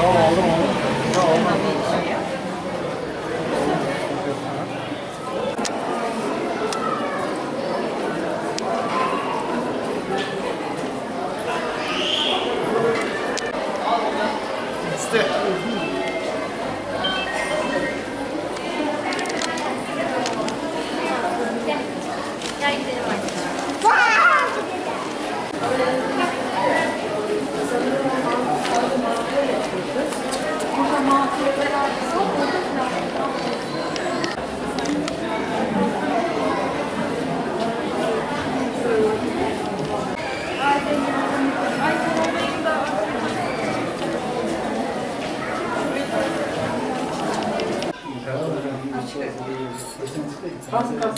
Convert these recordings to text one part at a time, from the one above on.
Tamam aldım aldım. Tamam aldım. İşte.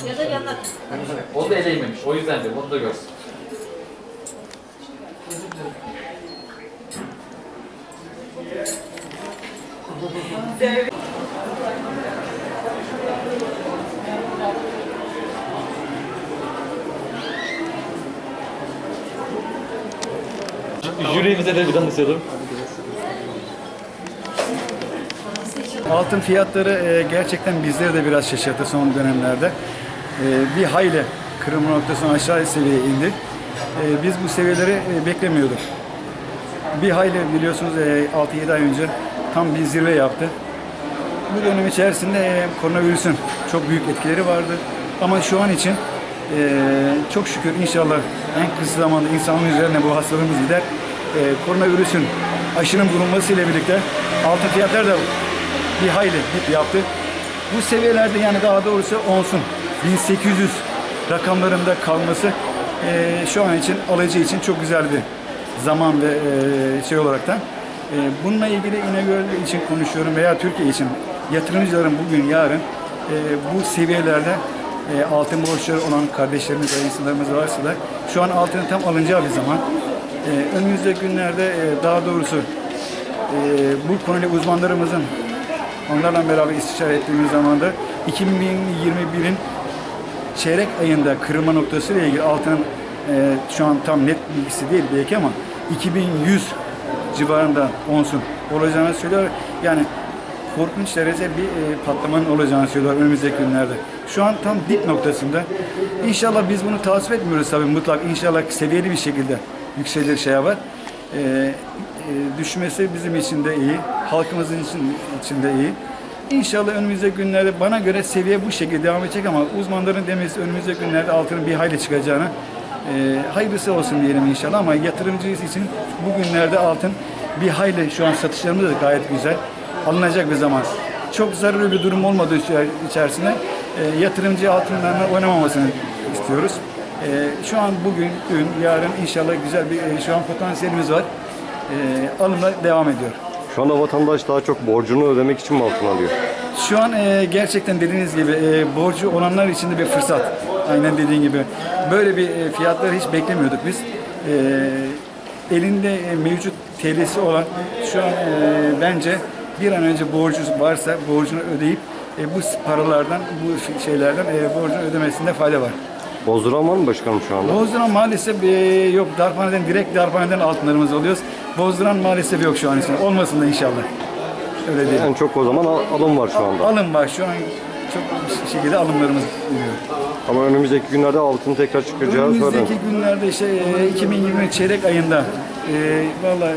Ya da yanına. O da eleymemiş. O yüzden diyorum. Onu da görsün. Jürimize de bir danışalım. Altın fiyatları e, gerçekten bizleri de biraz şaşırttı son dönemlerde. E, bir hayli kırılma noktasına aşağı seviyeye indi. E, biz bu seviyeleri beklemiyorduk. Bir hayli biliyorsunuz e, 6-7 ay önce tam bir zirve yaptı. Bu dönem içerisinde koronavirüsün çok büyük etkileri vardı. Ama şu an için çok şükür inşallah en kısa zamanda insanın üzerine bu hastalığımız gider. Koronavirüsün aşının bulunmasıyla birlikte altın fiyatları da bir hayli dip yaptı. Bu seviyelerde yani daha doğrusu onsun 1800 rakamlarında kalması e, şu an için alıcı için çok güzel bir zaman ve e, şey olaraktan. E, bununla ilgili İnegöl için konuşuyorum veya Türkiye için yatırımcıların bugün yarın e, bu seviyelerde e, altın borçları olan kardeşlerimiz ve insanlarımız varsa da şu an altının tam alınacağı bir zaman. E, önümüzdeki günlerde e, daha doğrusu e, bu konuyla uzmanlarımızın onlarla beraber istişare ettiğimiz zaman da 2021'in çeyrek ayında kırılma noktası ile ilgili altının e, şu an tam net bilgisi değil belki ama 2100 civarında onsun olacağını söylüyor. Yani korkunç derece bir e, patlamanın olacağını söylüyorlar önümüzdeki günlerde. Şu an tam dip noktasında. İnşallah biz bunu tasvip etmiyoruz tabii mutlak. İnşallah seviyeli bir şekilde yükselir şey var. E, e, düşmesi bizim için de iyi. Halkımızın için, için de iyi. İnşallah önümüzdeki günlerde bana göre seviye bu şekilde devam edecek ama uzmanların demesi önümüzdeki günlerde altının bir hayli çıkacağını e, hayırlısı olsun diyelim inşallah ama yatırımcı için bugünlerde altın bir hayli şu an satışlarımız da gayet güzel alınacak bir zaman. Çok zararlı bir durum olmadığı içer- içerisinde e, yatırımcı altınlarına oynamamasını istiyoruz. E, şu an bugün, dün, yarın inşallah güzel bir e, şu an potansiyelimiz var. E, alımla devam ediyor. Şu anda vatandaş daha çok borcunu ödemek için mi altın alıyor? Şu an e, gerçekten dediğiniz gibi e, borcu olanlar için de bir fırsat. Aynen dediğin gibi. Böyle bir e, fiyatları hiç beklemiyorduk biz. E, elinde e, mevcut TL'si olan şu an e, bence bir an önce borcu varsa borcunu ödeyip e, bu paralardan, bu şeylerden e, borcunu ödemesinde fayda var. Bozduran var mı başkanım şu anda? Bozduran maalesef e, yok. Darphaneden direkt darphaneden altınlarımızı alıyoruz. Bozduran maalesef yok şu an için. Olmasın da inşallah. Öyle değil. En çok o zaman al- alım var şu anda. Alım var şu an çok bir şekilde alımlarımız oluyor. Ama önümüzdeki günlerde altın tekrar söyleniyor. Önümüzdeki günlerde işte e, 2020 çeyrek ayında e, valla e,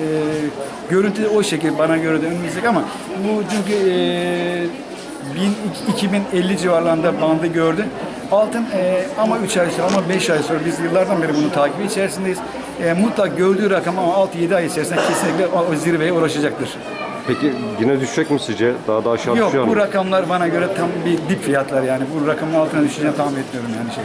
görüntü o şekil bana göre de önümüzdeki ama bu çünkü e, 1000, 2050 civarlarında bandı gördü. Altın e, ama 3 ay sonra ama 5 ay sonra biz yıllardan beri bunu takibi içerisindeyiz. E, mutlak gördüğü rakam ama 6-7 ay içerisinde kesinlikle o, zirveye ulaşacaktır. Peki yine düşecek mi sizce? Daha da aşağı Yok düşüyor bu mu? rakamlar bana göre tam bir dip fiyatlar yani. Bu rakamın altına düşeceğini tahmin etmiyorum yani şey.